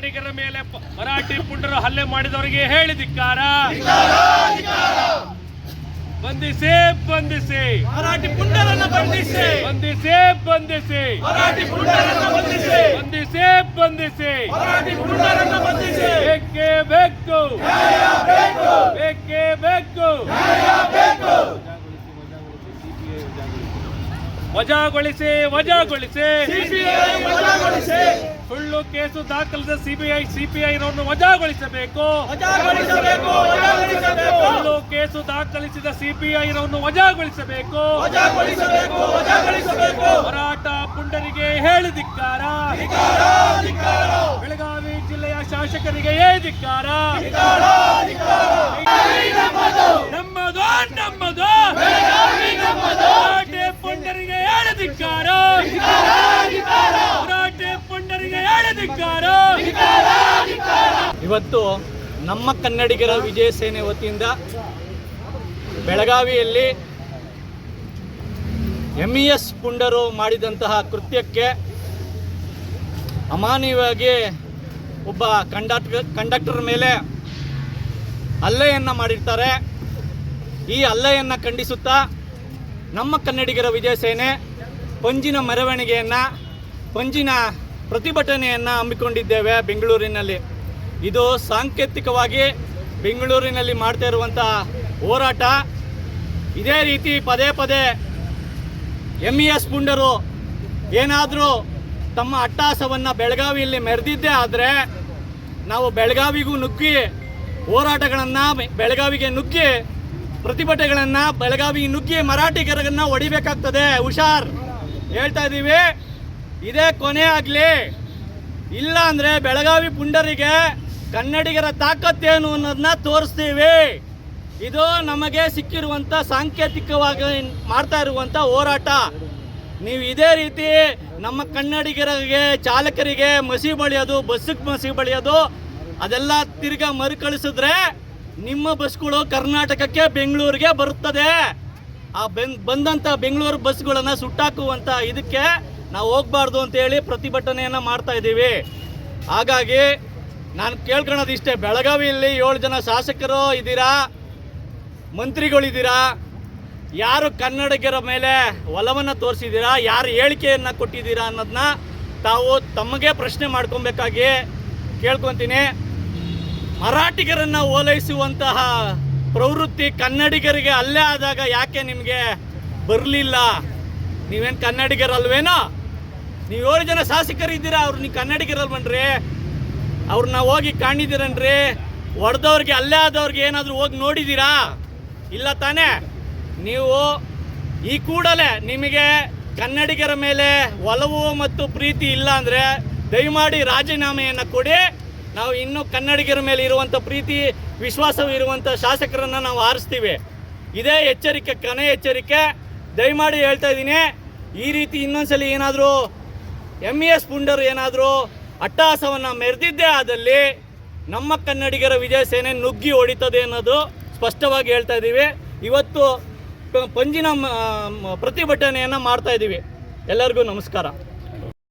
ಕನ್ನಡಿಗರ ಮೇಲೆ ಮರಾಠಿ ಪುಂಡರು ಹಲ್ಲೆ ಮಾಡಿದವರಿಗೆ ಹೇಳಿದಿಕ್ಕಾರ ಬಂಧಿಸಿ ಬಂಧಿಸಿ. ಮರಾಠಿ ಪುಂಡರನ್ನ ಬಂಧಿಸಿ. ಬಂಧಿಸಿ ಬಂಧಿಸಿ. ಮರಾಠಿ ಪುಂಡರನ್ನ ಬಂಧಿಸಿ. ಬಂಧಿಸಿ ಬಂಧಿಸಿ. ಮರಾಠಿ ಪುಂಡರನ್ನ ಬಂಧಿಸಿ ಬೇಕೇ ಬೇಕು ನ್ಯಾಯ ಬೇಕು ವಜಾಗೊಳಿಸಿ ವಜಾಗೊಳಿಸಿ. ಸುಳ್ಳು ಕೇಸು ದಾಖಲಿಸಿದ ಸಿಬಿಐ ಸಿಪಿಐ ರನ್ನು ವಜಾಗೊಳಿಸಬೇಕು. ಸುಳ್ಳು ಕೇಸು ದಾಖಲಿಸಿದ ಸಿಪಿಐ ರನ್ನು ವಜಾಗೊಳಿಸಬೇಕು. ಹೋರಾಟ ಪುಂಡರಿಗೆ ಹೇಳಿದಿಕ್ಕಾರ ಬೆಳಗಾವಿ ಜಿಲ್ಲೆಯ ಶಾಸಕರಿಗೆ ಅಧಿಕಾರ ನಮ್ಮದು ನಮ್ಮದು ಬೆಳಗಾವಿ ನಮ್ಮದು ಮರಾಠೆ ಹೇಳಿದಿಕ್ಕಾರ ಇವತ್ತು ನಮ್ಮ ಕನ್ನಡಿಗರ ವಿಜಯ ಸೇನೆ ವತಿಯಿಂದ ಬೆಳಗಾವಿಯಲ್ಲಿ ಎಂ ಇ ಎಸ್ ಪುಂಡರು ಮಾಡಿದಂತಹ ಕೃತ್ಯಕ್ಕೆ ಅಮಾನ್ಯವಾಗಿ ಒಬ್ಬ ಕಂಡಕ್ಟರ್ ಕಂಡಕ್ಟರ್ ಮೇಲೆ ಹಲ್ಲೆಯನ್ನು ಮಾಡಿರ್ತಾರೆ. ಈ ಹಲ್ಲೆಯನ್ನು ಖಂಡಿಸುತ್ತಾ ನಮ್ಮ ಕನ್ನಡಿಗರ ವಿಜಯ ಸೇನೆ ಪಂಜಿನ ಮೆರವಣಿಗೆಯನ್ನು, ಪಂಜಿನ ಪ್ರತಿಭಟನೆಯನ್ನು ಹಮ್ಮಿಕೊಂಡಿದ್ದೇವೆ ಬೆಂಗಳೂರಿನಲ್ಲಿ. ಇದು ಸಾಂಕೇತಿಕವಾಗಿ ಬೆಂಗಳೂರಿನಲ್ಲಿ ಮಾಡ್ತಾ ಇರುವಂಥ ಹೋರಾಟ. ಇದೇ ರೀತಿ ಪದೇ ಪದೇ ಎಂ ಇ ಎಸ್ ಪುಂಡರು ಏನಾದರೂ ತಮ್ಮ ಅಟ್ಟಾಸವನ್ನು ಬೆಳಗಾವಿಯಲ್ಲಿ ಮೆರೆದಿದ್ದೇ ಆದರೆ ನಾವು ಬೆಳಗಾವಿಗೂ ನುಗ್ಗಿ ಹೋರಾಟಗಳನ್ನು ಬೆಳಗಾವಿಗೆ ನುಗ್ಗಿ ಪ್ರತಿಭಟನೆಗಳನ್ನು ಬೆಳಗಾವಿ ನುಗ್ಗಿ ಮರಾಠಿಗರನ್ನು ಹೊಡಿಬೇಕಾಗ್ತದೆ. ಹುಷಾರ್. ಹೇಳ್ತಾ ಇದ್ದೀವಿ ಇದೇ ಕೊನೆ ಆಗಲಿ. ಇಲ್ಲ ಅಂದರೆ ಬೆಳಗಾವಿ ಪುಂಡರಿಗೆ ಕನ್ನಡಿಗರ ತಾಕತ್ತೇನು ಅನ್ನೋದನ್ನ ತೋರಿಸ್ತೀವಿ. ಇದು ನಮಗೆ ಸಿಕ್ಕಿರುವಂಥ ಸಾಂಕೇತಿಕವಾಗಿ ಮಾಡ್ತಾ ಇರುವಂಥ ಹೋರಾಟ. ನೀವು ಇದೇ ರೀತಿ ನಮ್ಮ ಕನ್ನಡಿಗರಿಗೆ, ಚಾಲಕರಿಗೆ ಮಸಿ ಬಳಿಯೋದು, ಬಸ್ಸಿಗೆ ಮಸಿ ಬಳಿಯೋದು, ಅದೆಲ್ಲ ತಿರ್ಗಾ ಮರುಕಳಿಸಿದ್ರೆ ನಿಮ್ಮ ಬಸ್ಗಳು ಕರ್ನಾಟಕಕ್ಕೆ, ಬೆಂಗಳೂರಿಗೆ ಬರುತ್ತದೆ. ಆ ಬೆಂಗ್ ಬಂದಂಥ ಬೆಂಗಳೂರು ಬಸ್ಗಳನ್ನು ಸುಟ್ಟಾಕುವಂಥ ಇದಕ್ಕೆ ನಾವು ಹೋಗ್ಬಾರ್ದು ಅಂತೇಳಿ ಪ್ರತಿಭಟನೆಯನ್ನು ಮಾಡ್ತಾ ಇದ್ದೀವಿ. ಹಾಗಾಗಿ ನಾನು ಕೇಳ್ಕೊಳೋದು ಇಷ್ಟೇ ಬೆಳಗಾವಿಯಲ್ಲಿ ಏಳು ಜನ ಶಾಸಕರು ಇದ್ದೀರಾ ಮಂತ್ರಿಗಳಿದ್ದೀರಾ ಯಾರು ಕನ್ನಡಿಗರ ಮೇಲೆ ಒಲವನ್ನು ತೋರಿಸಿದ್ದೀರಾ, ಯಾರು ಹೇಳಿಕೆಯನ್ನು ಕೊಟ್ಟಿದ್ದೀರಾ ಅನ್ನೋದನ್ನ ತಾವು ತಮಗೆ ಪ್ರಶ್ನೆ ಮಾಡ್ಕೊಬೇಕಾಗಿ ಕೇಳ್ಕೊತೀನಿ. ಮರಾಠಿಗರನ್ನು ಓಲೈಸುವಂತಹ ಪ್ರವೃತ್ತಿ ಕನ್ನಡಿಗರಿಗೆ ಅಲ್ಲೇ ಆದಾಗ ಯಾಕೆ ನಿಮಗೆ ಬರಲಿಲ್ಲ? ನೀವೇನು ಕನ್ನಡಿಗರಲ್ವೇನೋ? ನೀವು ಏಳು ಜನ ಶಾಸಕರಿದ್ದೀರಾ ಅವ್ರು ನೀವು ಕನ್ನಡಿಗರಲ್ವನ್ರಿ ಅವ್ರನ್ನ ಹೋಗಿ ಕಾಣಿದ್ದೀರನ್ರಿ ಹೊಡೆದವ್ರಿಗೆ, ಅಲ್ಲೇ ಆದವ್ರಿಗೆ ಏನಾದರೂ ಹೋಗಿ ನೋಡಿದ್ದೀರಾ? ಇಲ್ಲ ತಾನೇ? ನೀವು ಈ ಕೂಡಲೇ ನಿಮಗೆ ಕನ್ನಡಿಗರ ಮೇಲೆ ಒಲವು ಮತ್ತು ಪ್ರೀತಿ ಇಲ್ಲ ಅಂದರೆ ದಯಮಾಡಿ ರಾಜೀನಾಮೆಯನ್ನು ಕೊಡಿ. ನಾವು ಇನ್ನೂ ಕನ್ನಡಿಗರ ಮೇಲೆ ಇರುವಂಥ ಪ್ರೀತಿ ವಿಶ್ವಾಸವಿರುವಂಥ ಶಾಸಕರನ್ನು ನಾವು ಆರಿಸ್ತೀವಿ. ಇದೇ ಎಚ್ಚರಿಕೆ, ಕನೆ ಎಚ್ಚರಿಕೆ. ದಯಮಾಡಿ ಹೇಳ್ತಾ ಇದ್ದೀನಿ, ಈ ರೀತಿ ಇನ್ನೊಂದ್ಸಲಿ ಏನಾದರೂ ಎಂ ಇ ಎಸ್ ಪುಂಡರು ಏನಾದರೂ ಅಟ್ಟಹಾಸವನ್ನು ಮೆರೆದಿದ್ದೇ ಆದಲ್ಲಿ ನಮ್ಮ ಕನ್ನಡಿಗರ ವಿಜಯ ಸೇನೆ ನುಗ್ಗಿ ಹೊಡಿತದೆ ಅನ್ನೋದು ಸ್ಪಷ್ಟವಾಗಿ ಹೇಳ್ತಾ ಇದ್ದೀವಿ. ಇವತ್ತು ಪಂಜಿನ ಪ್ರತಿಭಟನೆಯನ್ನು ಮಾಡ್ತಾ ಇದ್ದೀವಿ. ಎಲ್ಲರಿಗೂ ನಮಸ್ಕಾರ.